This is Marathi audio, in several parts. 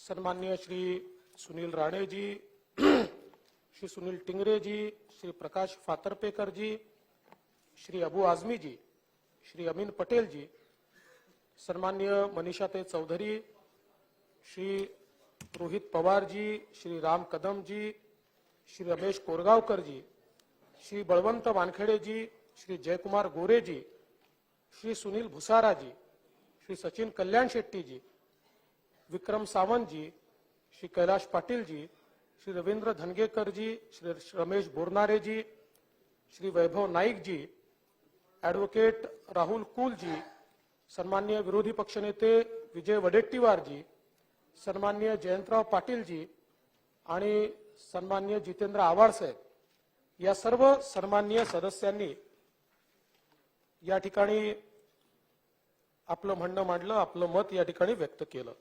सन्मान्य श्री सुनील राणेजी श्री सुनील टिंगरेजी श्री प्रकाश फातर्पेकर जी श्री अबू आज़मीजी श्री अमीन पटेल जी सन्मान्य मनीषाते चौधरी श्री रोहित पवार जी श्री राम कदम जी श्री रमेश कोरगावकरजी श्री बळवंत वानखेडेजी श्री जयकुमार गोरेजी श्री सुनील भुसाराजी श्री सचिन कल्याण शेट्टीजी विक्रम सावंतजी श्री कैलाश पाटीलजी श्री रवींद्र धनगेकरजी श्री रमेश बोरनारेजी श्री वैभव नाईकजी ॲडव्होकेट राहुल कुलजी सन्मान्य विरोधी पक्षनेते विजय वडेट्टीवार जी सन्मान्य जयंतराव पाटीलजी आणि सन्मान्य जितेंद्र आव्हाडसाहेब या सर्व सन्मान्य सदस्यांनी या ठिकाणी आपलं म्हणणं मांडलं आपलं मत या ठिकाणी व्यक्त केलं.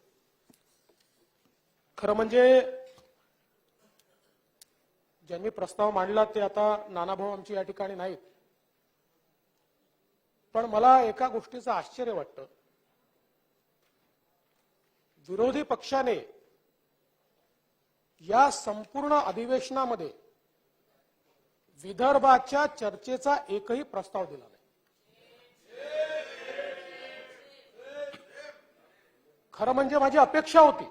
खरं म्हणजे ज्यांनी प्रस्ताव मांडला ते आता नानाभाऊ आमची या ठिकाणी नाहीत. पण मला एका गोष्टीचं आश्चर्य वाटतं. विरोधी पक्षाने या संपूर्ण अधिवेशनामध्ये विदर्भाच्या चर्चेचा एकही प्रस्ताव दिला नाही. खरं म्हणजे माझी अपेक्षा होती.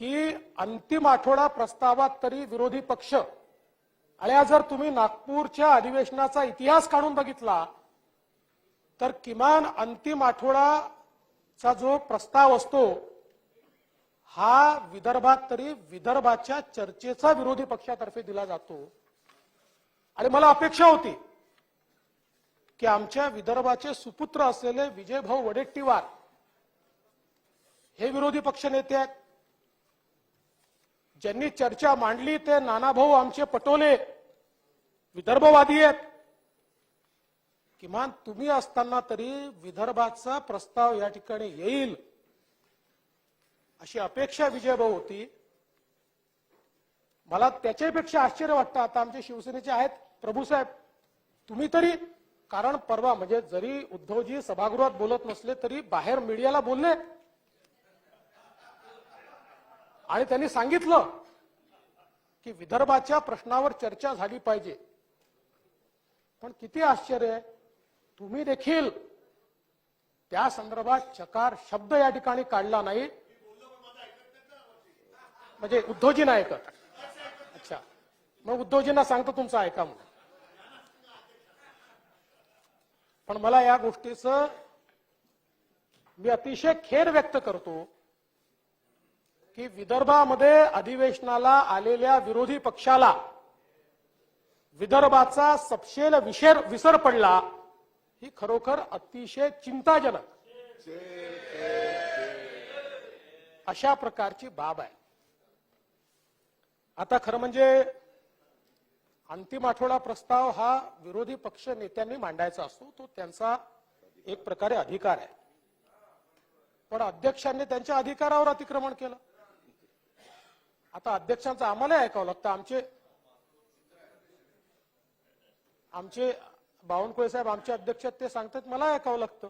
की अंतिम आठवडा प्रस्तावात तरी विरोधी पक्ष. आणि जर तुम्ही नागपूरच्या अधिवेशनाचा इतिहास काढून बघितला तर किमान अंतिम आठवडाचा जो प्रस्ताव असतो हा विदर्भात तरी विदर्भाच्या चर्चेचा विरोधी पक्षातर्फे दिला जातो. आणि मला अपेक्षा होती की आमच्या विदर्भाचे सुपुत्र असलेले विजयभाऊ वडेट्टीवार हे विरोधी पक्ष नेते आहेत. ज्यांनी चर्चा मांडली ते नानाभाऊ आमचे पटोले विदर्भवादी आहेत. किमान तुम्ही असताना तरी विदर्भाचा प्रस्ताव या ठिकाणी येईल. अशी अपेक्षा विजयभाऊ होती. मला त्याच्यापेक्षा आश्चर्य वाटतं आता आमचे शिवसेनेचे आहेत प्रभूसाहेब तुम्ही तरी कारण परवा म्हणजे जरी उद्धवजी सभागृहात बोलत नसले तरी बाहेर मीडियाला बोलले आणि त्यांनी सांगितलं की विदर्भाच्या प्रश्नावर चर्चा झाली पाहिजे. पण किती आश्चर्य तुम्ही देखील त्या संदर्भात चकार शब्द या ठिकाणी काढला नाही. म्हणजे उद्धवजी नाही ऐकत अच्छा. मग उद्धवजींना सांगतो तुमचं ऐका म्हणून. पण मला या गोष्टीचं मी अतिशय खेर व्यक्त करतो. की विदर्भामध्ये अधिवेशनाला आलेल्या विरोधी पक्षाला विदर्भाचा सपशेल विशेर विसर पडला ही खरोखर अतिशय चिंताजनक अशा प्रकारची बाब आहे. आता खरं म्हणजे अंतिम आठवडा प्रस्ताव हा विरोधी पक्ष नेत्यांनी मांडायचा असतो तो त्यांचा एक प्रकारे अधिकार आहे. पण अध्यक्षांनी त्यांच्या अधिकारावर अतिक्रमण केलं. आता अध्यक्षांचं आम्हाला ऐकावं लागतं. आमचे आमचे बावनकुळे साहेब आमचे अध्यक्ष ते सांगतात मला ऐकावं लागतं.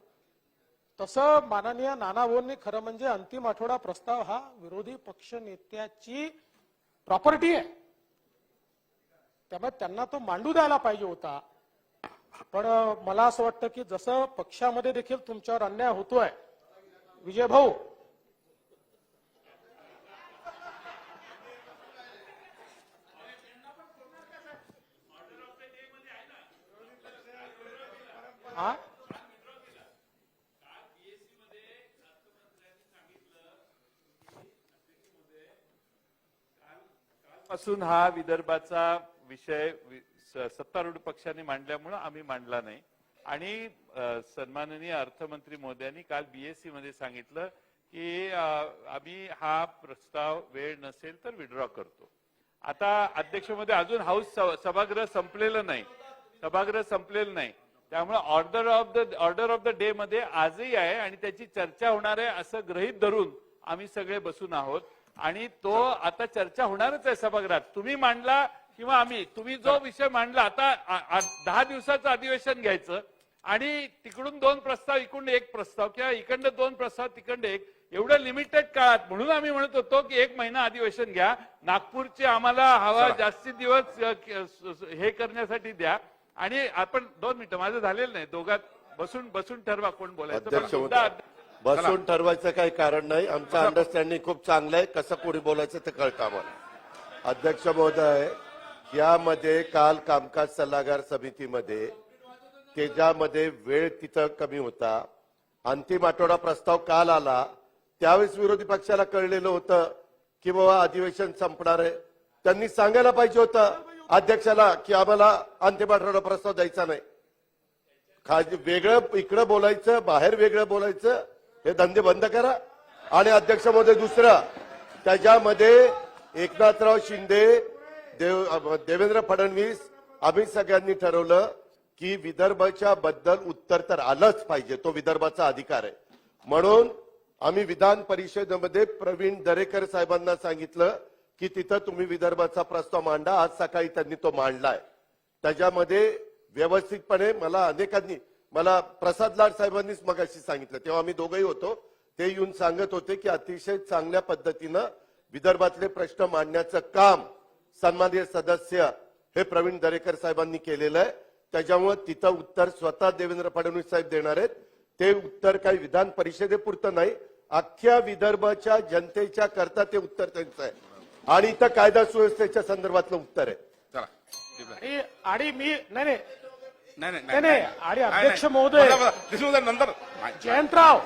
तसं माननीय नानाभाऊंनी खरं म्हणजे अंतिम आठवडा प्रस्ताव हा विरोधी पक्ष नेत्याची प्रॉपर्टी आहे. त्यामुळे त्यांना तो मांडू द्यायला पाहिजे होता. पण मला असं वाटतं की जसं पक्षामध्ये देखील तुमच्यावर अन्याय होतोय विजय भाऊ हा? पासून हा विदर्भाचा विषय सत्तारूढ पक्षाने मांडल्यामुळं आम्ही मांडला नाही. आणि सन्माननीय अर्थमंत्री मोदयांनी काल बीएससी मध्ये सांगितलं की आम्ही हा प्रस्ताव वेळ नसेल तर विड्रॉ करतो. आता अध्यक्षमध्ये अजून हाऊस सभागृह संपलेलं नाही. सभागृह संपलेलं नाही. त्यामुळे order of the order of the day मध्ये आजही आहे आणि त्याची चर्चा होणार आहे असं गृहीत धरून आम्ही सगळे बसून आहोत. आणि तो आता चर्चा होणारच आहे सभागृहात. तुम्ही मांडला किंवा आम्ही तुम्ही जो विषय मांडला आता दहा दिवसाचं अधिवेशन घ्यायचं आणि तिकडून दोन प्रस्ताव इकडून एक प्रस्ताव किंवा इकडनं दोन प्रस्ताव तिकडं एक. एवढं लिमिटेड काळात म्हणून आम्ही म्हणत होतो की एक महिना अधिवेशन घ्या. नागपूरची आम्हाला हवा जास्तीत दिवस हे करण्यासाठी द्या. आणि आपण दोन मिनिटं माझं झालेलं नाही. दोघात बसून बसून ठरवा कोण बोलायचं. मुद्दा बसून ठरवायचं काही कारण नाही. आमचं अंडरस्टँडिंग खूप चांगलं आहे. कसं कोणी बोलायचं ते कळतं आम्हाला. अध्यक्ष महोदय यामध्ये काल कामकाज सल्लागार समितीमध्ये त्याच्यामध्ये वेळ तिथं कमी होता. अंतिम आठवडा प्रस्ताव काल आला. त्यावेळेस विरोधी पक्षाला कळलेलं होतं की बाबा अधिवेशन संपणार आहे. त्यांनी सांगायला पाहिजे होतं अध्यक्षाला की आम्हाला अंतिम आठवडा प्रस्ताव द्यायचा नाही. खाली वेगळं इकडं बोलायचं बाहेर वेगळं बोलायचं हे धंदे बंद करा. आणि अध्यक्ष महोदय दुसरा त्याच्यामध्ये एकनाथराव शिंदे देव देवेंद्र फडणवीस आम्ही सगळ्यांनी ठरवलं की विदर्भाच्या बद्दल उत्तर तर आलंच पाहिजे तो विदर्भाचा अधिकार आहे. म्हणून आम्ही विधान परिषदेमध्ये प्रवीण दरेकर साहेबांना सांगितलं की तिथं तुम्ही विदर्भाचा प्रस्ताव मांडा. आज सकाळी त्यांनी तो मांडलाय. त्याच्यामध्ये व्यवस्थितपणे मला अनेकांनी मला प्रसाद लाड साहेबांनीच मगाशी सांगितलं. तेव्हा आम्ही दोघंही होतो. ते येऊन सांगत होते की अतिशय चांगल्या पद्धतीनं विदर्भातले प्रश्न मांडण्याचं काम सन्माननीय सदस्य हे प्रवीण दरेकर साहेबांनी केलेलं आहे. त्याच्यामुळे तिथं उत्तर स्वतः देवेंद्र फडणवीस साहेब देणार आहेत. ते उत्तर काही विधान परिषदेपुरतं नाही. अख्ख्या विदर्भाच्या जनतेच्या करता ते उत्तर त्यांचं आहे. आणि इथं कायदा सुव्यवस्थेच्या संदर्भातलं उत्तर आहे. आणि आणि मी नाही नाही. नाही नाही नाही, नाही. आणि अध्यक्ष महोदय- नंतर. नाही, जयंतराव.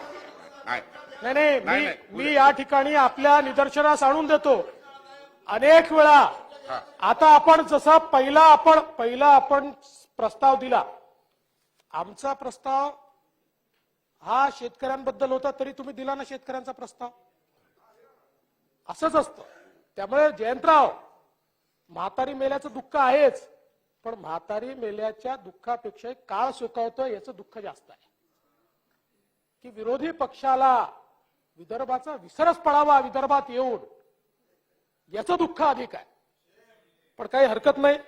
नाही. नाही नाही नाही, मी नाही. मी या ठिकाणी आपल्या निदर्शनास आणून देतो. अनेक वेळा हा. आता आपण जसा पहिला आपण पहिला आपण प्रस्ताव दिला आमचा प्रस्ताव हा शेतकऱ्यांबद्दल होता तरी तुम्ही दिला ना शेतकऱ्यांचा प्रस्ताव? असंच असतं. त्यामुळे जयंतराव म्हातारी मेल्याचं दुःख आहेच पण म्हातारी मेल्याच्या दुःखापेक्षा काळ सुखावतो याचं दुःख जास्त आहे. की विरोधी पक्षाला विदर्भाचा विसरच पडावा विदर्भात येऊन याचं दुःख अधिक आहे. पण काही हरकत नाही.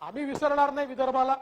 आम्ही विसरणार नाही विदर्भाला.